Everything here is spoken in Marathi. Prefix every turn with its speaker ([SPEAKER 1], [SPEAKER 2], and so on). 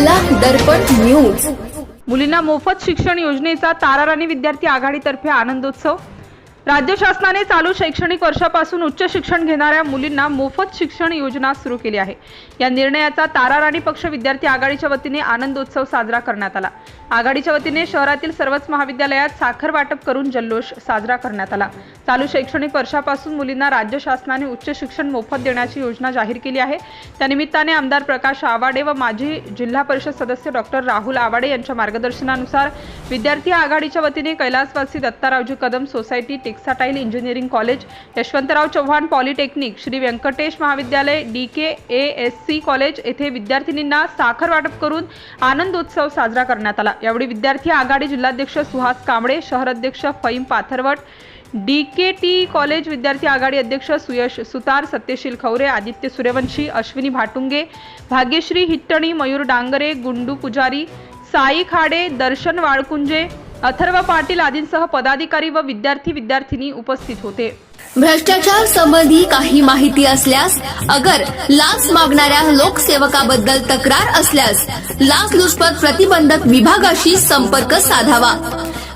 [SPEAKER 1] दर्पण न्यूज.
[SPEAKER 2] मुलींना मोफत शिक्षण योजनेचा ताराराणी विद्यार्थी आघाडीतर्फे आनंदोत्सव. राज्य शासनाने चालू शैक्षणिक वर्षापासून उच्च शिक्षण घेणाऱ्या मुलींना मोफत शिक्षण योजना सुरू केली आहे. या निर्णयाचा ताराराणी पक्ष विद्यार्थी आघाडीच्या वतीने आनंदोत्सव साजरा करण्यात आला. आघाडीच्या वतीने शहरातील सर्वच महाविद्यालयात साखर वाटप करून जल्लोष साजरा करण्यात आला. चालू शैक्षणिक वर्षापासून मुलींना राज्य शासनाने उच्च शिक्षण मोफत देण्याची योजना जाहीर केली आहे. त्यानिमित्ताने आमदार प्रकाश आवाडे व माजी जिल्हा परिषद सदस्य डॉक्टर राहुल आवाडे यांच्या मार्गदर्शनानुसार विद्यार्थी आघाडीच्या वतीने कैलासवासी Dattaraoji Kadam society textile engineering college Yashwantrao Chavan polytechnic Shri Venkatesh महाविद्यालय D K A S C college येथे विद्यार्थिनींना साखर वाटप करून आनंदोत्सव साजरा करण्यात आला. यावेळी विद्यार्थी आघाडी जिल्हाध्यक्ष सुहास कांबळे शहराध्यक्ष Faheem Pathrawat D K T college विद्यार्थी आघाडी अध्यक्ष सुयश सुतार सत्यशील खवरे आदित्य सूर्यवंशी अश्विनी भाटुंगे भाग्यश्री हिट्टणी मयूर डांगरे गुंडू पुजारी साई खाडे दर्शन वाळकुंजे अथर्व पाटील आदींसह पदाधिकारी व विद्यार्थी विद्यार्थिनी उपस्थित होते.
[SPEAKER 1] भ्रष्टाचार संबंधी काही माहिती असल्यास अगर लाच मागणाऱ्या लोकसेवकाबद्दल तक्रार असल्यास लाचलुचपत प्रतिबंधक विभागाशी संपर्क साधावा.